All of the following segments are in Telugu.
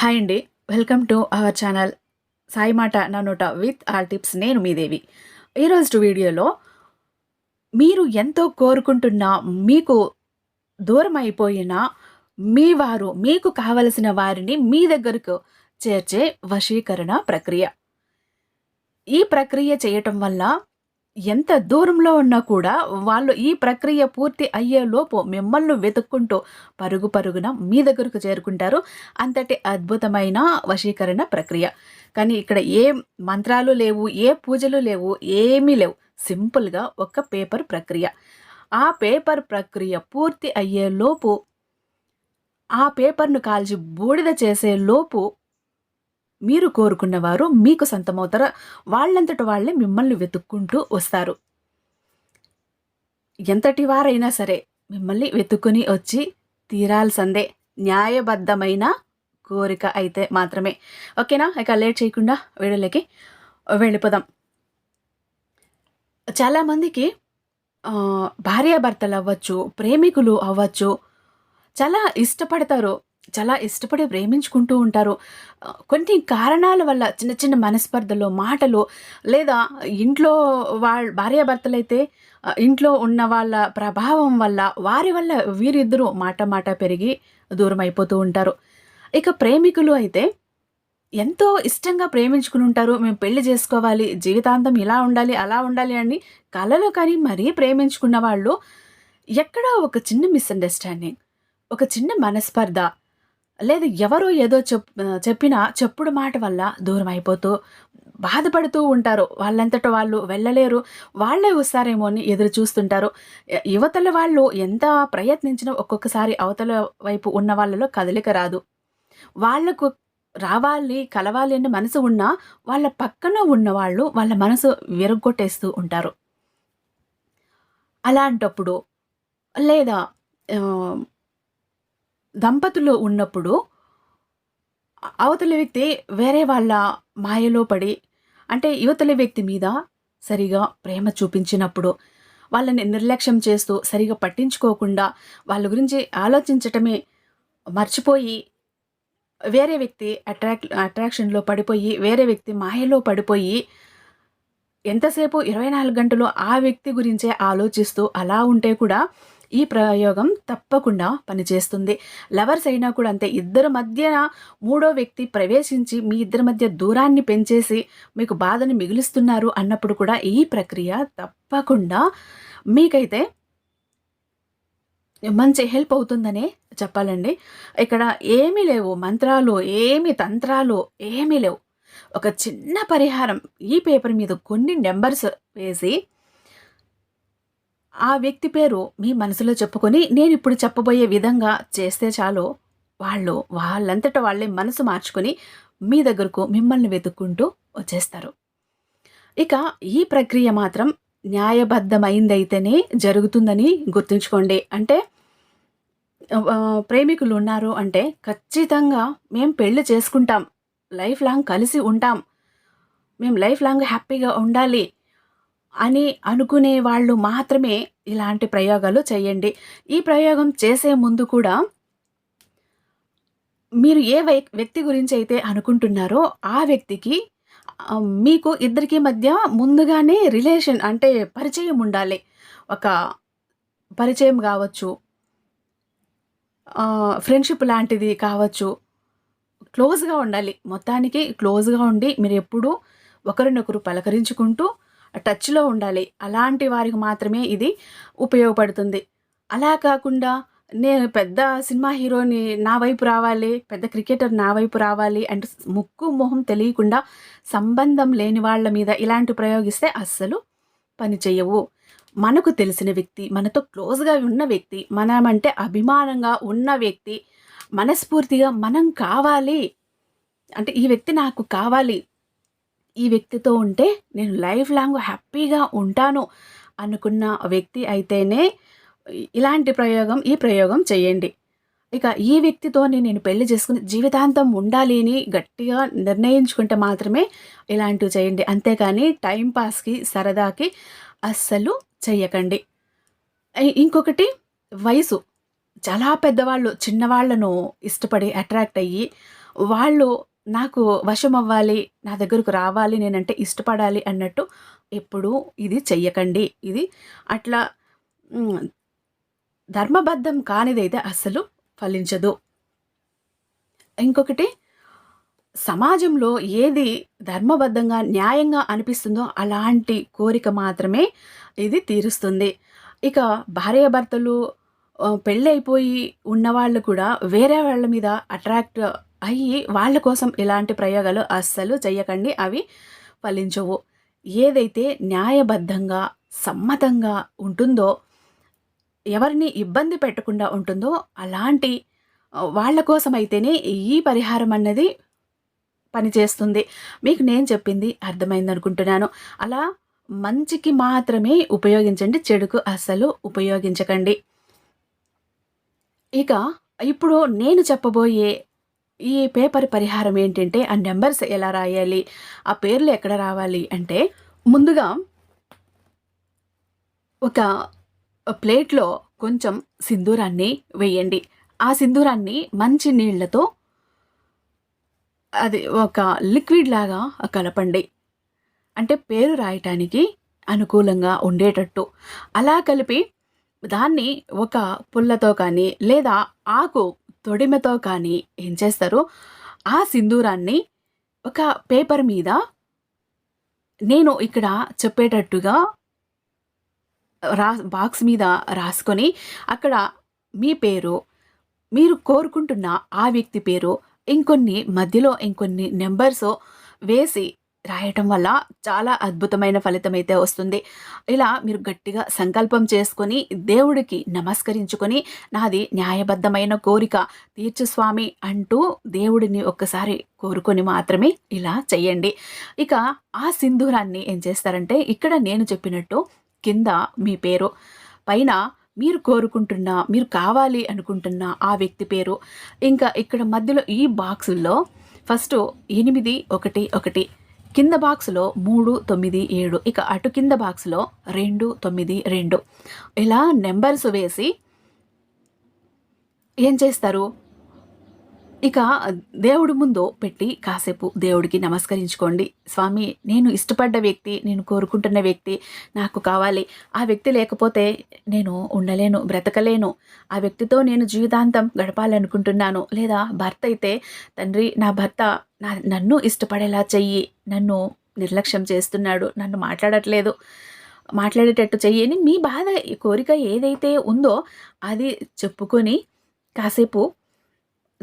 హాయ్ అండి. Welcome to our channel Sai మాట నన్నుట విత్ ఆల్ టిప్స్ నేను మీ దేవి. ఈరోజు వీడియోలో మీరు ఎంతో కోరుకుంటున్న మీకు దూరం అయిపోయిన మీ వారు మీకు కావలసిన వారిని మీ దగ్గరకు చేర్చే వశీకరణ ప్రక్రియ. ఈ ప్రక్రియ చేయటం వల్ల ఎంత దూరంలో ఉన్నా కూడా వాళ్ళు ఈ ప్రక్రియ పూర్తి అయ్యేలోపు మిమ్మల్ని వెతుక్కుంటూ పరుగు పరుగున మీ దగ్గరకు చేరుకుంటారు. అంతటి అద్భుతమైన వశీకరణ ప్రక్రియ. కానీ ఇక్కడ ఏ మంత్రాలు లేవు ఏ పూజలు లేవు ఏమీ లేవు. సింపుల్గా ఒక పేపర్ ప్రక్రియ. ఆ పేపర్ ప్రక్రియ పూర్తి అయ్యేలోపు ఆ పేపర్ను కాల్చి బూడిద చేసే మీరు కోరుకున్నవారు మీకు సొంతమవుతారు. వాళ్ళంతట వాళ్ళే మిమ్మల్ని వెతుక్కుంటూ వస్తారు. ఎంతటి వారైనా సరే మిమ్మల్ని వెతుక్కుని వచ్చి తీరాల్సిందే. న్యాయబద్ధమైన కోరిక అయితే మాత్రమే. ఓకేనా? ఇక లేట్ చేయకుండా వీడియోలోకి వెళ్ళిపోదాం. చాలామందికి భార్యాభర్తలు అవ్వచ్చు ప్రేమికులు అవ్వచ్చు చాలా ఇష్టపడతారు. చాలా ఇష్టపడి ప్రేమించుకుంటూ ఉంటారు. కొన్ని కారణాల వల్ల చిన్న చిన్న మనస్పర్ధలు మాటలు లేదా ఇంట్లో వాళ్ళ భార్యాభర్తలైతే ఇంట్లో ఉన్న వాళ్ళ ప్రభావం వల్ల వారి వల్ల వీరిద్దరూ మాట మాట పెరిగి దూరం అయిపోతూ ఉంటారు. ఇక ప్రేమికులు అయితే ఎంతో ఇష్టంగా ప్రేమించుకుని ఉంటారు. మేము పెళ్ళి చేసుకోవాలి జీవితాంతం ఇలా ఉండాలి అలా ఉండాలి అని కలలో కానీ మరీ ప్రేమించుకున్న వాళ్ళు ఎక్కడో ఒక చిన్న మిస్అండర్స్టాండింగ్ ఒక చిన్న మనస్పర్ధ లేదు ఎవరో ఏదో చెప్ చెప్పిన చెప్పుడు మాట వల్ల దూరం అయిపోతూ బాధపడుతూ ఉంటారు. వాళ్ళంతట వాళ్ళు వెళ్ళలేరు. వాళ్ళే వస్తారేమో అని ఎదురు చూస్తుంటారు. యువతల వాళ్ళు ఎంత ప్రయత్నించినా ఒక్కొక్కసారి అవతల వైపు ఉన్న వాళ్ళలో కదలిక రాదు. వాళ్ళకు రావాలి కలవాలి అనే మనసు ఉన్నా వాళ్ళ పక్కన ఉన్న వాళ్ళు వాళ్ళ మనసు విరగొట్టేస్తూ ఉంటారు. అలాంటప్పుడు లేదా దంపతులు ఉన్నప్పుడు అవతలి వ్యక్తి వేరే వాళ్ళ మాయలో పడి అంటే యువతలి వ్యక్తి మీద సరిగా ప్రేమ చూపించినప్పుడు వాళ్ళని నిర్లక్ష్యం చేస్తూ సరిగా పట్టించుకోకుండా వాళ్ళ గురించి ఆలోచించటమే మర్చిపోయి వేరే వ్యక్తి అట్రాక్ట్ అట్రాక్షన్లో పడిపోయి వేరే వ్యక్తి మాయలో పడిపోయి ఎంతసేపు ఇరవై నాలుగు గంటలు ఆ వ్యక్తి గురించే ఆలోచిస్తూ అలా ఉంటే కూడా ఈ ప్రయోగం తప్పకుండా పనిచేస్తుంది. లవర్స్ అయినా కూడా అంతే. ఇద్దరి మధ్య మూడో వ్యక్తి ప్రవేశించి మీ ఇద్దరి మధ్య దూరాన్ని పెంచేసి మీకు బాధని మిగులుస్తున్నారు అన్నప్పుడు కూడా ఈ ప్రక్రియ తప్పకుండా మీకైతే మంచి హెల్ప్ అవుతుందనే చెప్పాలండి. ఇక్కడ ఏమీ లేవు. మంత్రాలు ఏమి తంత్రాలు ఏమీ లేవు. ఒక చిన్న పరిహారం. ఈ పేపర్ మీద కొన్ని నెంబర్స్ వేసి ఆ వ్యక్తి పేరు మీ మనసులో చెప్పుకొని నేను ఇప్పుడు చెప్పబోయే విధంగా చేస్తే చాలు. వాళ్ళు వాళ్ళంతట వాళ్ళే మనసు మార్చుకొని మీ దగ్గరకు మిమ్మల్ని వెతుక్కుంటూ వచ్చేస్తారు. ఇక ఈ ప్రక్రియ మాత్రం న్యాయబద్ధమైందైతేనే జరుగుతుందని గుర్తుంచుకోండి. అంటే ప్రేమికులు ఉన్నారు అంటే ఖచ్చితంగా మేము పెళ్ళి చేసుకుంటాం. లైఫ్ లాంగ్ కలిసి ఉంటాం. మేము లైఫ్ లాంగ్ హ్యాపీగా ఉండాలి. అని అనుకునే వాళ్ళు మాత్రమే ఇలాంటి ప్రయోగాలు చేయండి. ఈ ప్రయోగం చేసే ముందు కూడా మీరు ఏ వ్యక్తి గురించి అయితే అనుకుంటున్నారో ఆ వ్యక్తికి మీకు ఇద్దరికి మధ్య ముందుగానే రిలేషన్ అంటే పరిచయం ఉండాలి. ఒక పరిచయం కావచ్చు ఫ్రెండ్షిప్ లాంటిది కావచ్చు క్లోజ్గా ఉండాలి. మొత్తానికి క్లోజ్గా ఉండి మీరు ఎప్పుడూ ఒకరినొకరు పలకరించుకుంటూ టచ్లో ఉండాలి. అలాంటి వారికి మాత్రమే ఇది ఉపయోగపడుతుంది. అలా కాకుండా నేను పెద్ద సినిమా హీరోని నా వైపు రావాలి పెద్ద క్రికెటర్ నా వైపు రావాలి అంటే ముక్కు మొహం తెలియకుండా సంబంధం లేని వాళ్ళ మీద ఇలాంటి ప్రయోగిస్తే అస్సలు పని చేయవు మనకు తెలిసిన వ్యక్తి మనతో క్లోజ్గా ఉన్న వ్యక్తి మనమంటే అభిమానంగా ఉన్న వ్యక్తి మనస్ఫూర్తిగా మనం కావాలి. అంటే ఈ వ్యక్తి నాకు కావాలి. ఈ వ్యక్తితో ఉంటే నేను లైఫ్ లాంగ్ హ్యాపీగా ఉంటాను అనుకున్న వ్యక్తి అయితేనే ఇలాంటి ప్రయోగం ఈ ప్రయోగం చేయండి. ఇక ఈ వ్యక్తితోనే నేను పెళ్ళి చేసుకుని జీవితాంతం ఉండాలి అని గట్టిగా నిర్ణయించుకుంటే మాత్రమే ఇలాంటివి చేయండి. అంతేకాని టైంపాస్కి సరదాకి అస్సలు చెయ్యకండి ఇంకొకటి వయసు. చాలా పెద్దవాళ్ళు చిన్నవాళ్ళను ఇష్టపడి అట్రాక్ట్ అయ్యి వాళ్ళు నాకు వశం అవ్వాలి నా దగ్గరకు రావాలి నేనంటే ఇష్టపడాలి అన్నట్టు ఎప్పుడూ ఇది చెయ్యకండి. ఇది అట్లా ధర్మబద్ధం కానిదైతే అస్సలు ఫలించదు. ఇంకొకటి సమాజంలో ఏది ధర్మబద్ధంగా న్యాయంగా అనిపిస్తుందో అలాంటి కోరిక మాత్రమే ఇది తీరుస్తుంది. ఇక భార్యాభర్తలు పెళ్ళైపోయి ఉన్నవాళ్ళు కూడా వేరే వాళ్ళ మీద అట్రాక్ట్ అయ్యి వాళ్ళ కోసం ఇలాంటి ప్రయోగాలు అస్సలు చేయకండి అవి ఫలించవు. ఏదైతే న్యాయబద్ధంగా సమ్మతంగా ఉంటుందో ఎవరిని ఇబ్బంది పెట్టకుండా ఉంటుందో అలాంటి వాళ్ళ కోసం అయితేనే ఈ పరిహారం అన్నది పనిచేస్తుంది. మీకు నేను చెప్పింది అర్థమైంది అనుకుంటున్నాను. అలా మంచికి మాత్రమే ఉపయోగించండి చెడుకు అస్సలు ఉపయోగించకండి. ఇక ఇప్పుడు నేను చెప్పబోయే ఈ పేపర్ పరిహారం ఏంటంటే ఆ నెంబర్స్ ఎలా రాయాలి? ఆ పేర్లు ఎక్కడ రావాలి అంటే ముందుగా ఒక ప్లేట్లో కొంచెం సింధూరాన్ని వేయండి. ఆ సింధూరాన్ని మంచి నీళ్ళతో అది ఒక లిక్విడ్ లాగా కలపండి. అంటే పేరు రాయటానికి అనుకూలంగా ఉండేటట్టు. అలా కలిపి దాన్ని ఒక పుల్లతో కానీ లేదా ఆకు తొడిమెతో కానీ ఏం చేస్తారు? ఆ సింధూరాన్ని ఒక పేపర్ మీద నేను ఇక్కడ చెప్పేటట్టుగా రా బాక్స్ మీద రాసుకొని అక్కడ మీ పేరు మీరు కోరుకుంటున్న ఆ వ్యక్తి పేరు ఇంకొన్ని మధ్యలో ఇంకొన్ని నెంబర్స్ వేసి రాయటం వల్ల చాలా అద్భుతమైన ఫలితం అయితే వస్తుంది. ఇలా మీరు గట్టిగా సంకల్పం చేసుకొని దేవుడికి నమస్కరించుకొని నాది న్యాయబద్ధమైన కోరిక తీర్చు స్వామి అంటూ దేవుడిని ఒక్కసారి కోరుకొని మాత్రమే ఇలా చెయ్యండి. ఇక ఆ సింధూరాన్ని ఏం చేస్తారంటే ఇక్కడ నేను చెప్పినట్టు కింద మీ పేరు పైన మీరు కోరుకుంటున్న మీరు కావాలి అనుకుంటున్న ఆ వ్యక్తి పేరు. ఇంకా ఇక్కడ మధ్యలో ఈ బాక్సుల్లో ఫస్ట్ ఎనిమిది ఒకటి ఒకటి కింద బాక్స్లో మూడు తొమ్మిది ఏడు. ఇక అటు కింద బాక్స్లో రెండు తొమ్మిది రెండు. ఇలా నెంబర్స్ వేసి ఏం చేస్తారు? ఇక దేవుడి ముందు పెట్టి కాసేపు దేవుడికి నమస్కరించుకోండి. స్వామి నేను ఇష్టపడ్డ వ్యక్తి నేను కోరుకుంటున్న వ్యక్తి నాకు కావాలి. ఆ వ్యక్తి లేకపోతే నేను ఉండలేను బ్రతకలేను. ఆ వ్యక్తితో నేను జీవితాంతం గడపాలనుకుంటున్నాను. లేదా భర్త అయితే తండ్రి నా భర్త నా నన్ను ఇష్టపడేలా చెయ్యి. నన్ను నిర్లక్ష్యం చేస్తున్నాడు. నన్ను మాట్లాడట్లేదు. మాట్లాడేటట్టు చెయ్యని మీ బాధ ఈ కోరిక ఏదైతే ఉందో అది చెప్పుకొని కాసేపు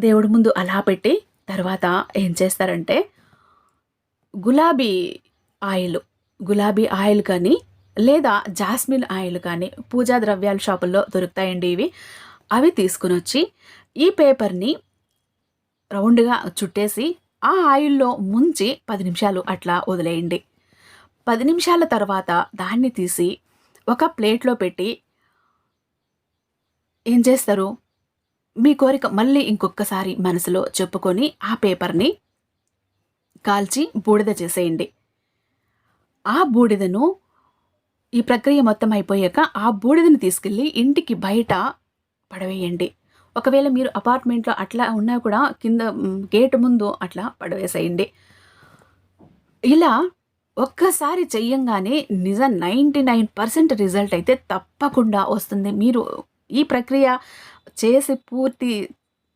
దేవుడి ముందు అలా పెట్టి తర్వాత ఏం చేస్తారంటే గులాబీ ఆయిల్ గులాబీ ఆయిల్ కానీ లేదా జాస్మిన్ ఆయిల్ కానీ పూజా ద్రవ్యాల షాపుల్లో దొరుకుతాయండి ఇవి. అవి తీసుకుని వచ్చి ఈ పేపర్ని రౌండ్గా చుట్టేసి ఆ ఆయిల్లో ముంచి పది నిమిషాలు అట్లా వదిలేయండి. పది నిమిషాల తర్వాత దాన్ని తీసి ఒక ప్లేట్లో పెట్టి ఏం చేస్తారు? మీ కోరిక మళ్ళీ ఇంకొకసారి మనసులో చెప్పుకొని ఆ పేపర్ని కాల్చి బూడిద చేసేయండి. ఆ బూడిదను ఈ ప్రక్రియ మొత్తం అయిపోయాక ఆ బూడిదను తీసుకెళ్ళి ఇంటికి బయట పడవేయండి. ఒకవేళ మీరు అపార్ట్మెంట్లో అట్లా ఉన్నా కూడా కింద గేట్ గేటు ముందు అట్లా పడవేసేయండి. ఇలా ఒక్కసారి చెయ్యంగానే నిజం నైంటీ నైన్ పర్సెంట్ రిజల్ట్ అయితే తప్పకుండా వస్తుంది. మీరు ఈ ప్రక్రియ చేసి పూర్తి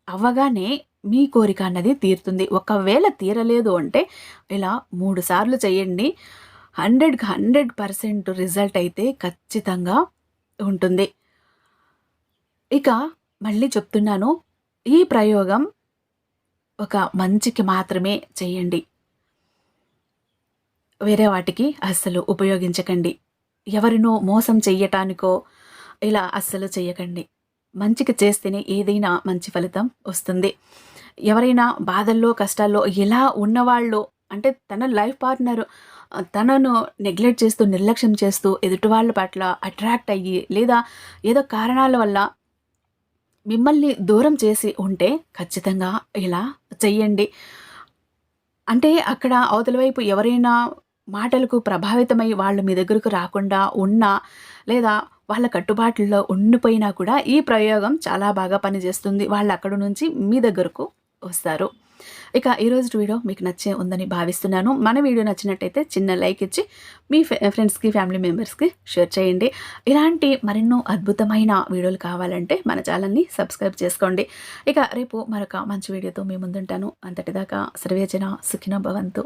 అవ్వగానే మీ కోరిక అన్నది తీరుతుంది. ఒకవేళ తీరలేదు అంటే ఇలా మూడు సార్లు చేయండి. హండ్రెడ్కి హండ్రెడ్ పర్సెంట్ రిజల్ట్ అయితే ఖచ్చితంగా ఉంటుంది. ఇక మళ్ళీ చెప్తున్నాను ఈ ప్రయోగం ఒక మంచికి మాత్రమే చేయండి. వేరే వాటికి అస్సలు ఉపయోగించకండి. ఎవరినో మోసం చెయ్యటానికో ఇలా అస్సలు చేయకండి మంచికి చేస్తేనే ఏదైనా మంచి ఫలితం వస్తుంది. ఎవరైనా బాధల్లో కష్టాల్లో ఎలా ఉన్నవాళ్ళు అంటే తన లైఫ్ పార్ట్నర్ తనను నెగ్లెక్ట్ చేస్తూ నిర్లక్ష్యం చేస్తూ ఎదుటి వాళ్ళ పట్ల అట్రాక్ట్ అయ్యి లేదా ఏదో కారణాల వల్ల మిమ్మల్ని దూరం చేసి ఉంటే ఖచ్చితంగా ఇలా చెయ్యండి. అంటే అక్కడ అవతల వైపు ఎవరైనా మాటలకు ప్రభావితమై వాళ్ళు మీ దగ్గరకు రాకుండా ఉన్నా లేదా వాళ్ళ కట్టుబాట్లలో ఉండిపోయినా కూడా ఈ ప్రయోగం చాలా బాగా పనిచేస్తుంది. వాళ్ళు అక్కడ నుంచి మీ దగ్గరకు వస్తారు. ఇక ఈరోజు వీడియో మీకు నచ్చే ఉందని భావిస్తున్నాను. మన వీడియో నచ్చినట్టయితే చిన్న లైక్ ఇచ్చి మీ ఫ్రెండ్స్కి ఫ్యామిలీ మెంబర్స్కి షేర్ చేయండి. ఇలాంటి మరెన్నో అద్భుతమైన వీడియోలు కావాలంటే మన ఛానల్ని సబ్స్క్రైబ్ చేసుకోండి. ఇక రేపు మరొక మంచి వీడియోతో మీ ముందుంటాను. అంతటిదాకా సర్వేజన సుఖిన భవంతు.